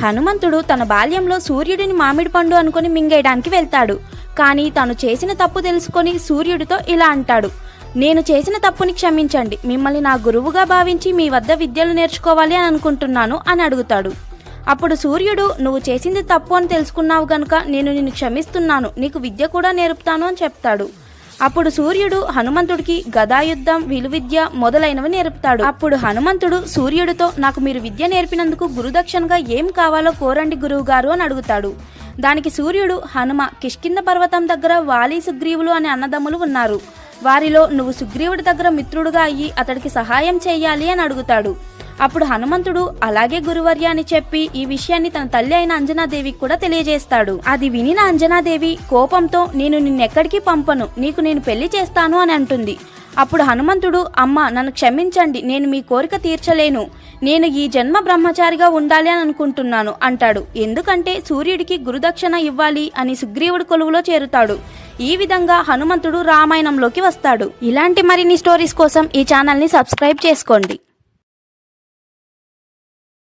హనుమంతుడు తన బాల్యంలో సూర్యుడిని మామిడి పండు అనుకుని మింగేయడానికి వెళ్తాడు. కానీ తాను చేసిన తప్పు తెలుసుకొని సూర్యుడితో ఇలా అంటాడు. నేను చేసిన తప్పుని క్షమించండి. మిమ్మల్ని నా గురువుగా భావించి మీ వద్ద విద్యలు నేర్చుకోవాలి అని అనుకుంటున్నాను అని అడుగుతాడు. అప్పుడు సూర్యుడు నువ్వు చేసింది తప్పు అని తెలుసుకున్నావు గనుక నేను నిన్ను క్షమిస్తున్నాను. నీకు విద్య కూడా నేర్పుతాను అని చెప్తాడు. అప్పుడు సూర్యుడు హనుమంతుడికి గదాయుద్ధం విలువిద్య మొదలైనవి నేర్పుతాడు. అప్పుడు హనుమంతుడు సూర్యుడితో నాకు మీరు విద్య నేర్పినందుకు గురుదక్షిణగా ఏం కావాలో కోరండి గురువుగారు అని అడుగుతాడు. దానికి సూర్యుడు హనుమ కిష్కింద పర్వతం దగ్గర వాలి సుగ్రీవులు అనే అన్నదమ్ములు ఉన్నారు. వారిలో నువ్వు సుగ్రీవుడి దగ్గర మిత్రుడుగా అయ్యి అతడికి సహాయం చేయాలి అని అడుగుతాడు. అప్పుడు హనుమంతుడు అలాగే గురువర్య అని చెప్పి ఈ విషయాన్ని తన తల్లి అయిన అంజనాదేవికి కూడా తెలియజేస్తాడు. అది వినిన అంజనాదేవి కోపంతో నేను నిన్నెక్కడికి పంపను నీకు నేను పెళ్ళి చేస్తాను అని అంటుంది. అప్పుడు హనుమంతుడు అమ్మ నన్ను క్షమించండి నేను మీ కోరిక తీర్చలేను. నేను ఈ జన్మ బ్రహ్మచారిగా ఉండాలి అని అనుకుంటున్నాను అంటాడు. ఎందుకంటే సూర్యుడికి గురుదక్షిణ ఇవ్వాలి అని సుగ్రీవుడి కొలువులో చేరుతాడు. ఈ విధంగా హనుమంతుడు రామాయణంలోకి వస్తాడు. ఇలాంటి మరిన్ని స్టోరీస్ కోసం ఈ ఛానల్ని సబ్స్క్రైబ్ చేసుకోండి.